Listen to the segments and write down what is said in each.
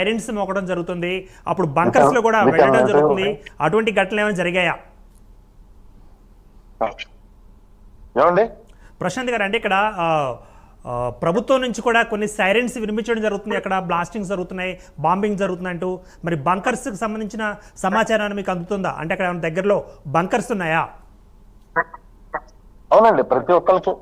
సైరెన్స్ మోగడం జరుగుతుంది. అప్పుడు బంకర్స్లో కూడా వెళ్ళడం జరుగుతుంది. అటువంటి ఘటనలు ఏమైనా జరిగాయా? ప్రశాంత్ గారు అంటే ఇక్కడ ప్రభుత్వం నుంచి కూడా కొన్ని సైరెన్స్ వినిపించడం జరుగుతుంది. అక్కడ బ్లాస్టింగ్స్ జరుగుతున్నాయి బాంబింగ్ జరుగుతుంది అంటూ మరి బంకర్స్కి సంబంధించిన సమాచారాన్ని మీకు అందుతుందా? అంటే అక్కడ దగ్గరలో బంకర్స్ ఉన్నాయా? అవునండి ప్రతి ఒక్కరికి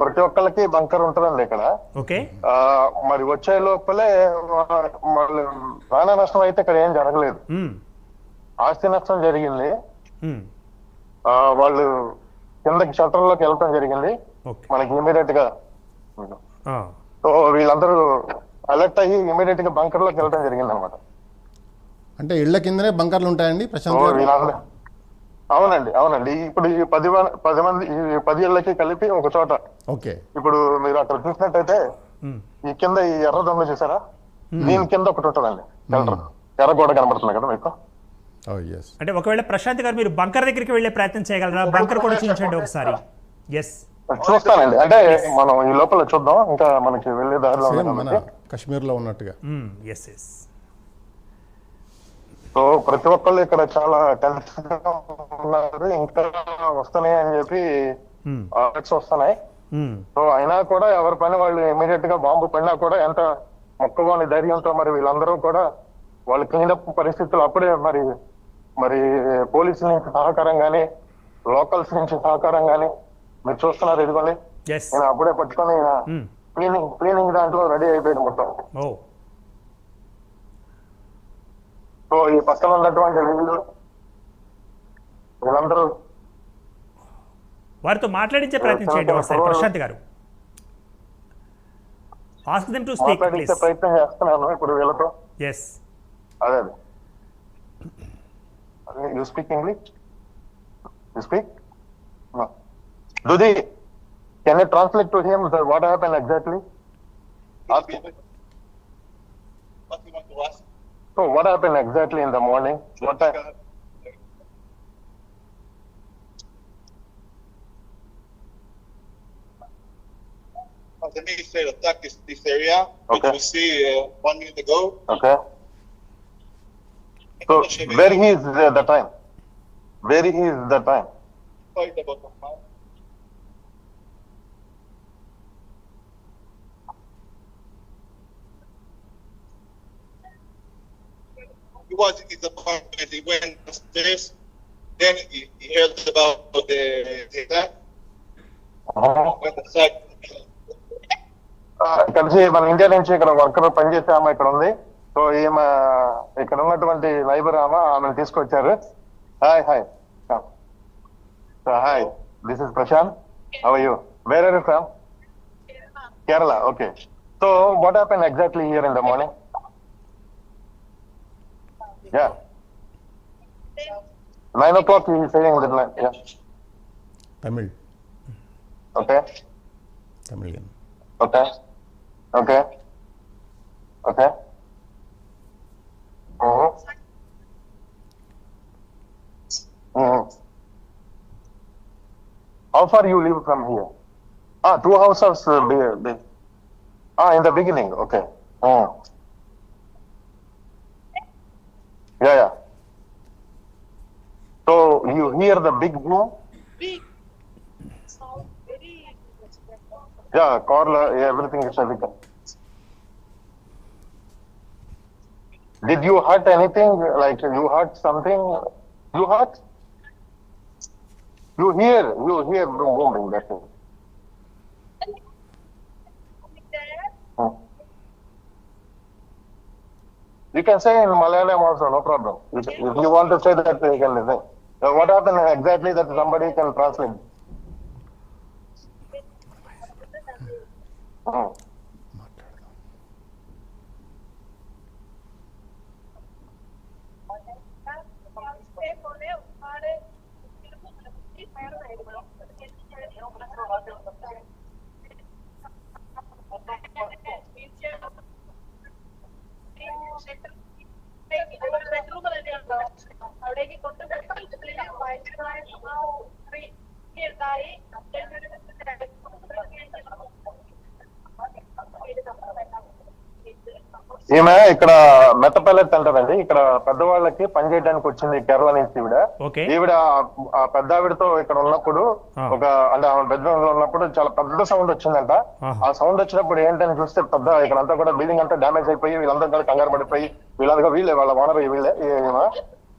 ప్రతి ఒక్కరికి బంకర్ ఉంటుందండి ఇక్కడ. ఓకే. ఆ, మరి వచ్చే లోపలే ప్రాణ నష్టం అయితే ఇక్కడ ఏం జరగలేదు. ఆస్తి నష్టం జరిగింది. వాళ్ళు కిందకి షట్టర్లోకి వెళ్ళటం జరిగింది. ఓకే. మనకి ఇమీడియట్గా ఆ, సో వీళ్ళందరూ అలర్ట్ అయ్యి ఇమీడియట్గా బంకర్లోకి వెళ్ళటం జరిగింది అనమాట అంటే ఇళ్ళ కిందనే బంకర్లు ఉంటాయండి ప్రశాంత్ గారు? వీళ్ళందరూ అవునండి అవునండి. ఇప్పుడు ఈ పది పది మంది ఈ పది ఏళ్ళకి కలిపి ఒక చోట. ఓకే. ఇప్పుడు మీరు అక్కడ చూసినట్టయితే ఈ కింద ఈ ఎర్ర దొంగ చూసారా? దీని కింద ఒకటి ఉంటుందండి ఎర్ర గోడ కనబడుతుంది కదా మీకు? అంటే ఒకవేళ ప్రశాంత్ గారు మీరు బంకర్ దగ్గరికి వెళ్ళే ప్రయత్నం చేయగలరా? బంకర్ కూడా చూపించండి ఒకసారి. ఎస్ చూస్తానండి. అంటే మనం ఈ లోపల చూద్దాం. ఇంకా మనకి వెళ్ళే దారిలో కాబట్టి. కాశ్మీర్లో ఉన్నట్టుగా. ఎస్ ఎస్ సో ప్రతి ఒక్కళ్ళు ఇక్కడ చాలా టెన్షన్ ఉన్నారు. ఇంకా వస్తున్నాయి అని చెప్పి అలర్ట్స్ వస్తున్నాయి. సో అయినా కూడా ఎవరి పని వాళ్ళు ఇమీడియట్గా బాంబు పడినా కూడా ఎంత మొక్కలోని ధైర్యంతో మరి వీళ్ళందరూ కూడా వాళ్ళు క్లీనప్ పరిస్థితులు అప్పుడే మరి మరి పోలీసుల నుంచి సహకారం గానీ లోకల్స్ నుంచి సహకారం గానీ మీరు చూస్తున్నారు ఇదిగోండి. నేను అప్పుడే పట్టుకొని క్లీనింగ్ క్లీనింగ్ దాంట్లో రెడీ అయిపోయింది మొత్తం ఓ సో ఈ పక్కన ఉన్నటువంటి వీళ్ళు వీళ్ళందరూ వారితో మాట్లాడించే ప్రయత్నం చేయండి ఒకసారి Prashanth garu. Ask them to speak please ప్రయత్నం చేస్తున్నాను ఇప్పుడు వీళ్ళతో. ఎస్ అదే అదే. You speak English you speak దుది can you translate to him what happen exactly What do you want to ask? So what happened exactly in the morning? What time? Let me say the attack is this area, okay. which we see uh, one minute ago. Okay. So where he is uh, the time? Where he is the time? He was in his apartment, he went upstairs, then he, he heard about the, the attack, aside. ఆ, కలిసి మన India నుంచి ఇక్కడ worker పనిచేసే ఆమె ఇక్కడ ఉంది. So ఈమె ఇక్కడ ఉన్నటువంటి నైబర్ ఆమె ఆమెను తీసుకొచ్చారు. Hi hi hi this is Prashanth how you where are from Kerala okay so what happen exactly here in the morning Yeah. Nine o'clock we will sailing with. Yeah. Tamil. Okay. Tamil. Okay. Okay. Okay. Uh huh. Mm-hmm. How far you live from here? Ah, two houses. Uh, ah, in the beginning. Okay. Mm. You hear the big boom? Yeah, everything is everything. Did you hurt anything? Like you hurt something? You hurt? You hear, you hear boom, booming, that's it. Hmm. You can say in Malayalam also, no problem. If, you want to say that, you can say. Uh, what happened exactly that somebody can translate? Hmm. ఈమె ఇక్కడ మెత్తపల్లెట్ అంటారండి ఇక్కడ పెద్దవాళ్ళకి పని చేయడానికి వచ్చింది కేరళ నుంచి ఈవిడ. ఈవిడ పెద్ద ఆవిడతో ఇక్కడ ఉన్నప్పుడు. ఒక అంటే ఆమె బెడ్రూమ్లో ఉన్నప్పుడు చాలా పెద్ద సౌండ్ వచ్చిందంట. ఆ సౌండ్ వచ్చినప్పుడు ఏంటని చూస్తే పెద్ద ఇక్కడ అంతా కూడా బిల్డింగ్ అంతా డ్యామేజ్ అయిపోయి వీళ్ళంతా కూడా కంగారు పడిపోయి వీళ్ళంతా వీళ్ళే వాళ్ళ ఓనర్ వీళ్ళే.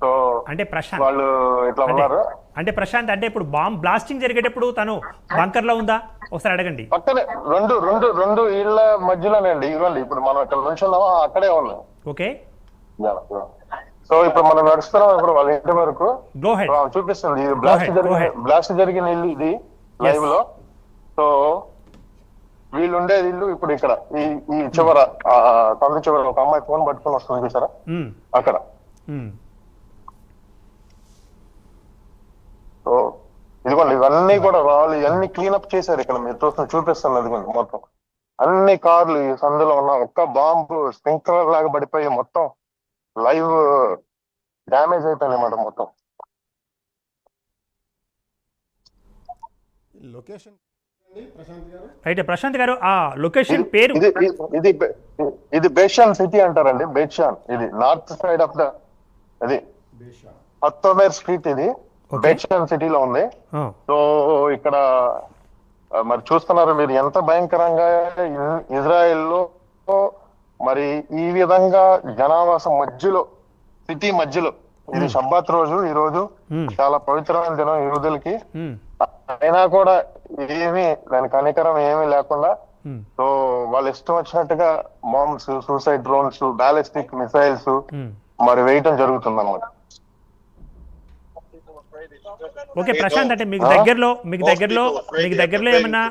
సో అంటే వాళ్ళు ఇట్లా ఉన్నారు. అంటే ప్రశాంత్ అంటే ఇప్పుడు బాంబ్ బ్లాస్టింగ్ జరిగేటప్పుడు తను బంకర్లో ఉందా? ఒకసారి అడగండి. పక్కనే రెండు రెండు రెండు ఇళ్ళ మధ్యలోనే అండి ఇవ్వండి. ఇప్పుడు మనం ఇక్కడ నుంచి ఉన్నామో అక్కడే ఉన్నాం. ఓకే. సో ఇప్పుడు మనం నడుస్తున్నాం ఇప్పుడు వాళ్ళ ఇంటి వరకు. చూపిస్తుంది. ఇది బ్లాస్ట్ జరిగిన. బ్లాస్ట్ జరిగిన ఇల్లు ఇది లైవ్లో సో వీళ్ళు ఉండేది ఇల్లు ఇప్పుడు ఇక్కడ. ఈ ఈ చివర కొండ చివర ఒక అమ్మాయి ఫోన్ పట్టుకొని వస్తుంది చూసారా? అక్కడ సో ఇవన్నీ కూడా వాళ్ళు ఇవన్నీ క్లీనప్ చేశారు ఇక్కడ మీరు చూస్తున్న చూపిస్తాను ఇదిగోండి మొత్తం. అన్ని కార్లు ఈ సందులో ఉన్న ఒక్క బాంబు స్ప్రింక్లర్ లాగా పడిపోయి మొత్తం లైవ్ డ్యామేజ్ అయిపోయింది అన్నమాట మొత్తం. లొకేషన్ ప్రశాంత్ గారు? రైట్ ప్రశాంత్ గారు ఆ లొకేషన్ పేరు ఇది ఇది- బేషాన్ సిటీ అంటారండి బేషాన్. ఇది నార్త్ సైడ్ ఆఫ్ ద ఇది హత్తోమేర్ స్ట్రీట్ ఇది. బేషాన్ సిటీలో ఉంది. సో ఇక్కడ మరి చూస్తున్నారు మీరు ఎంత భయంకరంగా ఇజ్రాయెల్లో మరి ఈ విధంగా జనావాసం మధ్యలో సిటీ మధ్యలో ఇది షబ్బాత్ రోజు ఈ రోజు. చాలా పవిత్రమైన దినం యూదులకి అయినా కూడా ఏమీ దానికి కనికరం ఏమీ లేకుండా సో వాళ్ళు ఇష్టం వచ్చినట్టుగా bombs suicide drones ballistic missiles. మరి వేయటం జరుగుతుంది అనమాట ఓకే ప్రశాంత్ అంటే మీకు దగ్గరలో మీకు దగ్గరలో మీకు దగ్గరలో ఏమైనా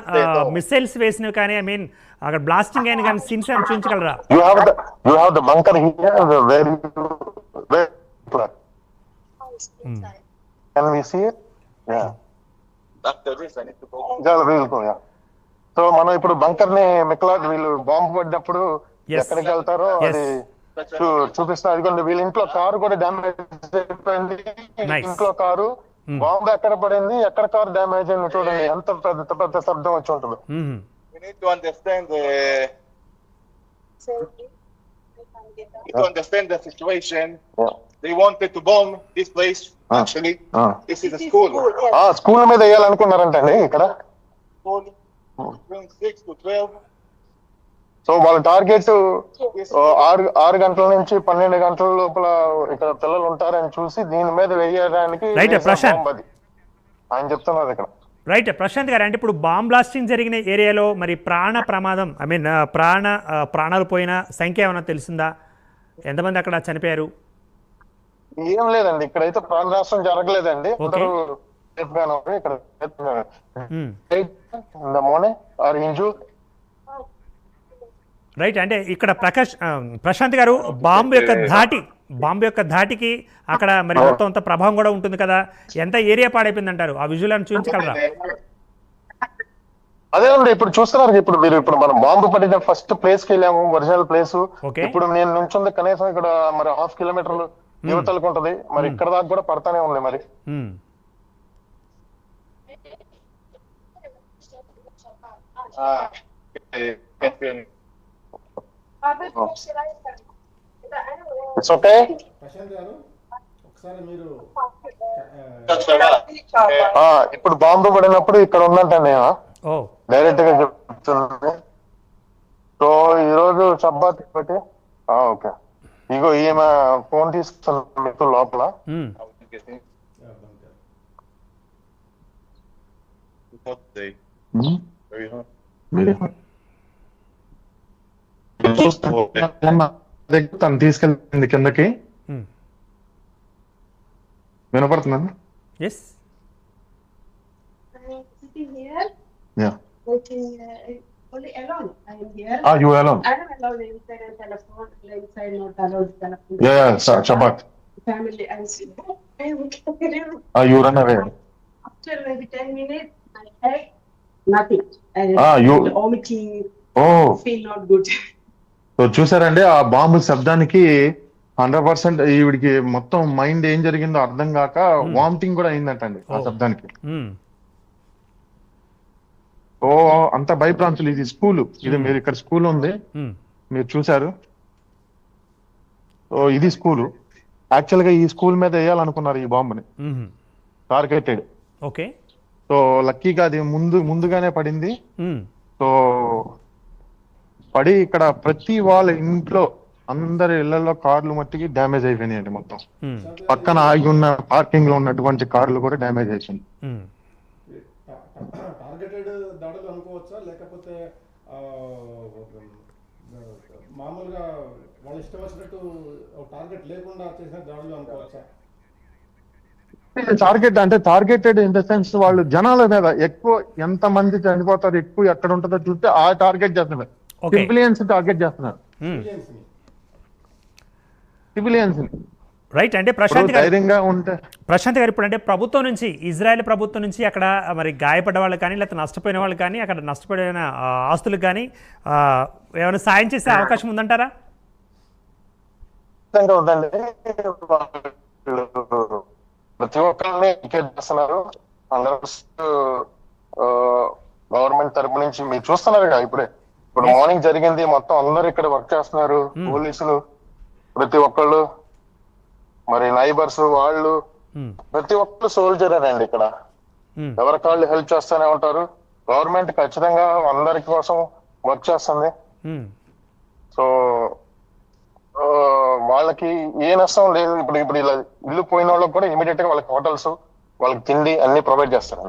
మిసైల్స్ వేసినవి కానీ ఐ మీన్ అక్కడ బ్లాస్టింగ్ అయిన కానీ సీన్స్ ఏమైనా చూపించగలరా? You the you have the bunker here very can we see it yeah so మనం ఇప్పుడు బంకర్ని మిక్లాడ్ వీళ్ళు బాంబు పడినప్పుడు. ఎక్కడికి వెళ్తారో. అది చూపిస్తున్నారు వీళ్ళ ఇంట్లో కారు కూడా డ్యామేజ్ అయిపోయింది. ఇంట్లో కారు బాంబు ఎక్కడ పడింది ఎక్కడ కారు డ్యామేజ్ అయింది చూడండి ఎంత పెద్ద పెద్ద శబ్దం వచ్చి ఉంటుంది um, We need to understand the. We need to understand the situation. Yeah. They wanted to bomb this place. Ah. Actually, Ah. this is a school. ఆ స్కూల్ మీద వేయాలనుకున్నారంటండి ఇక్కడ School between six to twelve. So వాళ్ళ target ఆరు ఆరు గంటల నుంచి పన్నెండు గంటల లోపల ఇక్కడ పిల్లలు ఉంటారని చూసి దీని మీద వేయడానికి. ఆయన చెప్తున్నారు ఇక్కడ. రైట్ ప్రశాంత్ గారు అంటే ఇప్పుడు బాంబ్ బ్లాస్టింగ్ జరిగిన ఏరియాలో మరి ప్రాణ ప్రమాదం ఐ మీన్ ప్రాణ ప్రాణాలు పోయిన సంఖ్య ఏమైనా తెలిసిందా? ఎంతమంది అక్కడ చనిపోయారు? ఏం లేదండి ఇక్కడైతే ప్రాణ నష్టం జరగలేదండి. ఇక్కడ. మార్నింగ్ ఆర్ ఇంజూ రైట్ అంటే ఇక్కడ ప్రకాష్ ఆ, ప్రశాంత్ గారు బాంబు యొక్క ధాటి బాంబు యొక్క ధాటికి అక్కడ మరి మొత్తం అంత ప్రభావం కూడా ఉంటుంది కదా. ఎంత ఏరియా పాడైపోయింది అంటారు ఆ విజువల్ చూపించగలరా? అదేనండి ఇప్పుడు చూస్తున్నారు ఇప్పుడు మీరు ఇప్పుడు మనం బాంబు పడిన ఫస్ట్ ప్లేస్కి వెళ్ళాము ఒరిజినల్ ప్లేస్. ఇప్పుడు నేను నుంచుంది కనీసం ఇక్కడ మరి హాఫ్ కిలోమీటర్లు యువతలకు ఉంటది. మరి ఇక్కడ దాకా కూడా పడతానే ఉంది మరి. Um. Ah, okay. Can't feel me. It's okay మీరు Touch the rock. ఇప్పుడు బాంబు పడినప్పుడు ఇక్కడ ఉందంటండి ఓ. డైరెక్ట్గా చెప్తుంది సో ఈ రోజు సబ్బాత్ బట్టి ఓకే ఇగో ఈమె ఫోన్ తీసుకున్నాను మీకు లోపల. Hot today. Very hot. తను తీసుకెళ్ళింది కిందకి ఉమ్. వినపడుతుందండి yes sitting here, Yeah. waiting, uh, only alone. I am here. Ah, you alone? I am alone inside and telephone, inside not allowed telephone. Yeah, yeah, Sha- Shabbat. Family, I see. I am okay. Ah, you run away. After maybe ten minutes, I had nothing. I Ah, you- vomiting, Oh, feel not good. So చూసారండి ఆ bomb శబ్దానికి hundred percent ఈవిడికి మొత్తం mind ఏం జరిగిందో అర్థం కాక vomiting కూడా అయిందంటండి ఆ. శబ్దానికి. ఓ అంత భయప్రాంతులు ఇది స్కూల్. ఇది మీరు ఇక్కడ స్కూల్ ఉంది. మీరు చూసారు సో ఇది స్కూలు. యాక్చువల్గా ఈ స్కూల్ మీద వేయాలనుకున్నారు ఈ బాంబుని. టార్గెటెడ్. ఓకే. సో లక్కీగా అది ముందు ముందుగానే పడింది. సో పడి ఇక్కడ ప్రతి వాళ్ళ ఇంట్లో అందరి ఇళ్ళలో కార్లు మట్టికి డ్యామేజ్ అయిపోయినాయండి మొత్తం. పక్కన ఆగి ఉన్న పార్కింగ్లో ఉన్నటువంటి కార్లు కూడా డ్యామేజ్ అయిపోయింది మ్మ్. టార్గెటెడ్ దాడులు అనుకోవచ్చా లేకపోతే ఆ, మామూలుగా వాళ్ళు ఇష్టం వచ్చినట్టు టార్గెట్ లేకుండా చేసిన దాడులు అనుకోవచ్చా టార్గెట్ అంటే టార్గెటెడ్ ఇన్ ద సెన్స్ వాళ్ళు జనాల మీద ఎక్కువ ఎంత మంది చనిపోతారు ఎక్కువ ఎక్కడ ఉంటుందో చూస్తే ఆ టార్గెట్ చేస్తున్నారు. సివిలియన్స్ టార్గెట్ చేస్తున్నారు. సివిలియన్స్ రైట్ అంటే ప్రశాంత్ గారు ప్రశాంత్ గారు ఇప్పుడు అంటే ప్రభుత్వం నుంచి ఇజ్రాయెల్ ప్రభుత్వం నుంచి అక్కడ మరి గాయపడ్డ వాళ్ళు కానీ లేకపోతే నష్టపోయిన వాళ్ళు కానీ అక్కడ నష్టపోయిన ఆస్తులకు కానీ ఆ, ఏమైనా సాయం చేసే అవకాశం ఉందంటారా? ప్రతి ఒక్కరిని చేస్తున్నారు. అందరూ గవర్నమెంట్ తరపు నుంచి మీరు చూస్తున్నారు కదా ఇప్పుడే. ఇప్పుడు మార్నింగ్ జరిగింది మొత్తం అందరు ఇక్కడ వర్క్ చేస్తున్నారు పోలీసులు ప్రతి ఒక్కళ్ళు మరి నైబర్స్ వాళ్ళు మ్మ్. ప్రతి ఒక్కరు సోల్జర్ అండి ఇక్కడ. మ్మ్. ఎవరి కాళ్ళు హెల్ప్ చేస్తూనే ఉంటారు. గవర్నమెంట్ ఖచ్చితంగా అందరి కోసం వర్క్ చేస్తుంది. సో వాళ్ళకి ఏ నష్టం లేదు. ఇప్పుడు ఇప్పుడు ఇలా ఇల్లు పోయిన వాళ్ళకి కూడా ఇమీడియట్గా వాళ్ళకి హోటల్స్ వాళ్ళకి తిండి అన్ని ప్రొవైడ్ చేస్తారు.